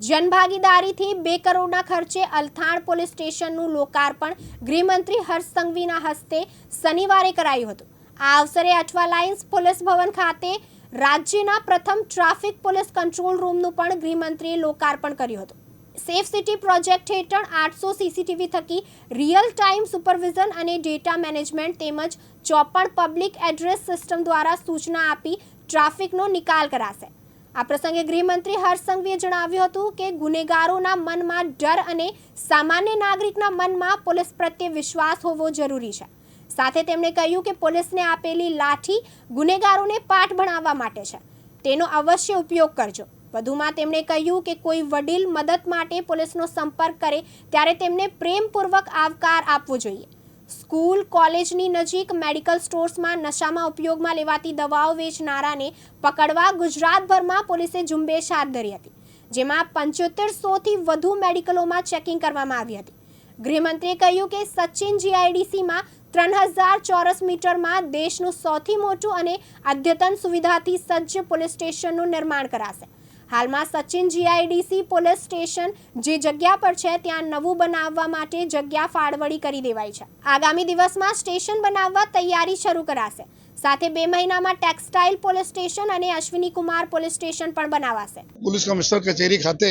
જનભાગીદારીથી બે કરોડના ખર્ચે અલથાણ પોલીસ સ્ટેશનનું લોકાર્પણ ગૃહમંત્રી હર્ષ સંઘવીના હસ્તે શનિવારે કરાયું હતું. આ અવસરે અઠવા લાઇન્સ પોલીસ ભવન ખાતે રાજ્યના પ્રથમ ટ્રાફિક પોલીસ કંટ્રોલ રૂમનું પણ ગૃહમંત્રીએ લોકાર્પણ કર્યું હતું. સેફ સિટી પ્રોજેક્ટ હેઠળ આઠસો સીસીટીવી થકી રિયલ ટાઈમ સુપરવિઝન અને ડેટા મેનેજમેન્ટ તેમજ ચોપન પબ્લિક એડ્રેસ સિસ્ટમ દ્વારા સૂચના આપી ટ્રાફિકનો નિકાલ કરાશે. આ પ્રસંગે ગૃહમંત્રી હર્ષ સંઘવીએ જણાવ્યું હતું કે ગુનેગારોના મનમાં ડર અને સામાન્ય નાગરિકના મનમાં પોલીસ પ્રત્યે વિશ્વાસ હોવો જરૂરી છે. સાથે તેમણે કહ્યું કે પોલીસને આપેલી લાઠી ગુનેગારોને પાઠ ભણાવવા માટે છે. તેનો અવશ્ય ઉપયોગ કરજો. વધુમાં તેમણે કહ્યું કે કોઈ વડીલ મદદ માટે પોલીસનો સંપર્ક કરે, ત્યારે તેમને પ્રેમપૂર્વક આવકાર આપવો જોઈએ. સ્કૂલ કોલેજની નજીક મેડિકલ સ્ટોર્સમાં નશામાં ઉપયોગમાં લેવાતી દવાઓ વેચનારાને પકડવા ગુજરાતભરમાં પોલીસે ઝુંબેશ હાથ ધરી હતી, જેમાં પંચોતેરસોથી વધુ મેડિકલોમાં ચેકિંગ કરવામાં આવી હતી. ગૃહમંત્રીએ કહ્યું કે સચિન જીઆઈડીસીમાં ત્રણ હજાર ચોરસ મીટરમાં દેશનું સૌથી મોટું અને અદ્યતન સુવિધાથી સજ્જ પોલીસ સ્ટેશનનું નિર્માણ કરાશે. હાલમાં સચિન જીઆઈડીસી પોલીસ સ્ટેશન જે જગ્યા પર છે, ત્યાં નવું બનાવવા માટે જગ્યા ફાળવણી કરી દેવાઈ છે. આગામી દિવસમાં સ્ટેશન બનાવવા તૈયારી શરૂ કરાશે. સાથે બે મહિનામાં ટેક્સટાઇલ પોલીસ સ્ટેશન અને અશ્વિની કુમાર પોલીસ સ્ટેશન પણ બનાવાશે. પોલીસ કમિશનર કચેરી ખાતે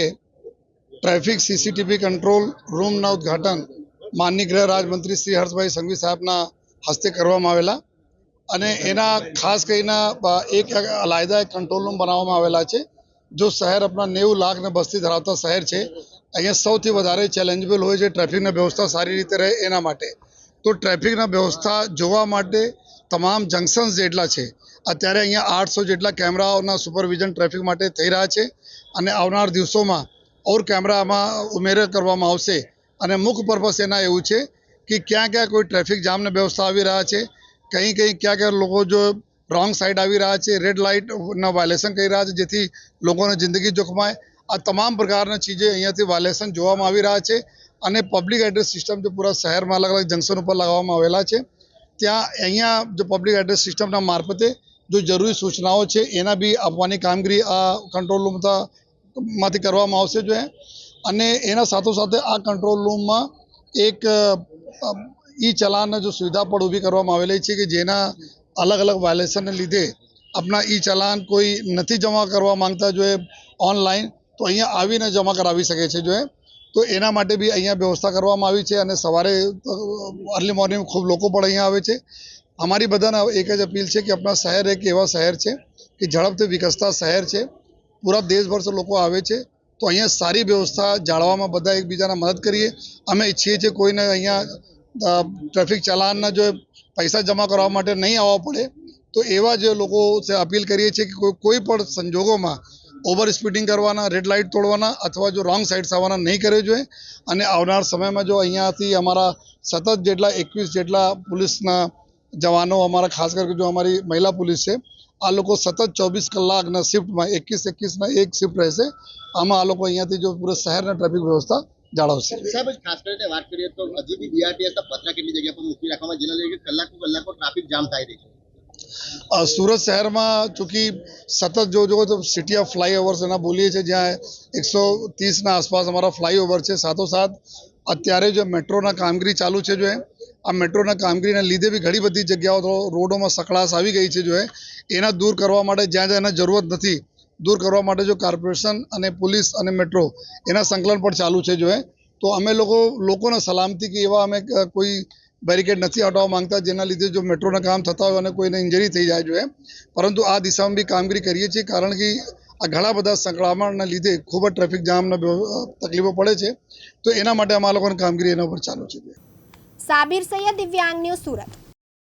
ટ્રાફિક સીસીટીવી કંટ્રોલ રૂમના ઉદ્ઘાટન માનની ગૃહ રાજમંત્રી શ્રી હર્ષભાઈ સંઘવી સાહેબના હસ્તે કરવામાં આવેલા અને એના ખાસ કરીને એક અલાયદા કંટ્રોલ રૂમ બનાવવામાં આવેલા છે. જો શહેર આપણા નેવું લાખને બસ્તી ધરાવતા શહેર છે, અહીંયા સૌથી વધારે ચેલેન્જેબલ હોય છે ટ્રાફિકની વ્યવસ્થા સારી રીતે રહે એના માટે. તો ટ્રાફિકના વ્યવસ્થા જોવા માટે તમામ જંકશન્સ જેટલા છે, અત્યારે અહીંયા આઠસો જેટલા કેમેરાઓના સુપરવિઝન ટ્રાફિક માટે થઈ રહ્યા છે અને આવનાર દિવસોમાં ઓર કેમેરામાં ઉમેરો કરવામાં આવશે. અને મુખ્ય પર્પસ એના એવું છે કે ક્યાં ક્યાં કોઈ ટ્રાફિક જામની વ્યવસ્થા આવી રહ્યા છે, કંઈ કંઈ ક્યાં ક્યાં લોકો જો રોંગ સાઈડ આવી રહ્યા છે રેડ લાઇટના વાયલેશન કરી રહ્યા છે, જેથી લોકોની જિંદગી જોખમાય. આ તમામ પ્રકારના ચીજે અહીંયાથી વાયોલેશન જોવામાં આવી રહ્યા છે અને પબ્લિક એડ્રેસ સિસ્ટમ જે પૂરા શહેરમાં અલગ અલગ જંકશન ઉપર લગાવવામાં આવેલા છે. ત્યાં અહીંયા જો પબ્લિક એડ્રેસ સિસ્ટમના મારફતે જો જરૂરી સૂચનાઓ છે, એના બી આપવાની કામગીરી આ કંટ્રોલ રૂમ કરવામાં આવશે જો અને એના સાથોસાથે આ કંટ્રોલ રૂમમાં એક ઈ ચલાનની જો સુવિધા પણ ઊભી કરવામાં આવેલી છે કે જેના અલગ અલગ વાયલેશનને લીધે આપણા ઈ ચલાન કોઈ નથી જમા કરવા માંગતા જો એ ઓનલાઈન તો અહીંયા આવીને જમા કરાવી શકે છે જો તો એના માટે બી અહીંયા વ્યવસ્થા કરવામાં આવી છે અને સવારે અર્લી મોર્નિંગ ખૂબ લોકો પણ અહીંયા આવે છે. અમારી બધાને એક જ અપીલ છે કે આપણા શહેર એક એવા શહેર છે કે ઝડપથી વિકસતા શહેર છે. પૂરા દેશભરથી લોકો આવે છે. તો અહીંયા સારી વ્યવસ્થા જાળવામાં બધા એકબીજાને મદદ કરીએ. અમે ઈચ્છીએ છીએ કોઈને અહીંયા ટ્રાફિક ચલાનના જો પૈસા જમા કરવા માટે નહીં આવવા પડે, તો એવા જે લોકો અપીલ કરીએ છીએ કે કોઈ પણ સંજોગોમાં ઓવર સ્પીડિંગ કરવાના રેડ લાઇટ તોડવાના અથવા જો રોંગ સાઇડ્સ આવવાના નહીં કરવો જોઈએ. અને આવનાર સમયમાં જો અહીંયાથી અમારા સતત જેટલા એકવીસ જેટલા પોલીસના જવાનો, અમારા ખાસ કરીને જો અમારી મહિલા પોલીસ છે, આ લોકો સતત ચોવીસ કલાકના શિફ્ટમાં એકવીસ એકવીસના એક શિફ્ટ રહેશે. આમાં આ લોકો અહીંયાથી જો પૂરા શહેરના ટ્રાફિક વ્યવસ્થા જાળવશે. સાહેબ ખાસ કરીને વાત કરીએ તો હજી બી બીઆરટીએસ પથરા કેટલી જગ્યા પર મૂકી રાખવામાં જેના લીધે કલાકો કલાકો ટ્રાફિક જામ થાય રહી છે. સુરત શહેરમાં ચૂંકી સતત જો જો તો સિટી ઓફ ફ્લાયઓવર્સ એના બોલીએ છીએ જ્યાં એકસો ત્રીસના આસપાસ અમારા ફ્લાયઓવર છે. સાથોસાથ અત્યારે જો મેટ્રોના કામગીરી ચાલુ છે જો એ આ મેટ્રોના કામગીરીના લીધે બી ઘણી બધી જગ્યાઓ રોડોમાં સકળાશ આવી ગઈ છે જો એના દૂર કરવા માટે જ્યાં જ્યાં એના જરૂરત નથી દૂર કરવા માટે જો કોર્પોરેશન અને પોલીસ અને મેટ્રો એના સંકલન પણ ચાલુ છે જો એ, તો અમે લોકો, લોકોને સલામતી કે એવા અમે કોઈ બેરિકેડ નથી હટાવવા માંગતા, જેના લીધે જો મેટ્રોના કામ થતા હોય અને કોઈને ઇન્જરી થઈ જાય જોઈએ પરંતુ આ દિશામાં બી કામગીરી કરીએ છીએ, કારણ કે આ ઘણા બધા સંકળામણના લીધે ખૂબ જ ટ્રાફિક જામના તકલીફો પડે છે. તો એના માટે અમારા લોકોની કામગીરી એના ઉપર ચાલુ છે સાબિર સૈયદ, દિવ્યાંગ ન્યૂઝ સુરત.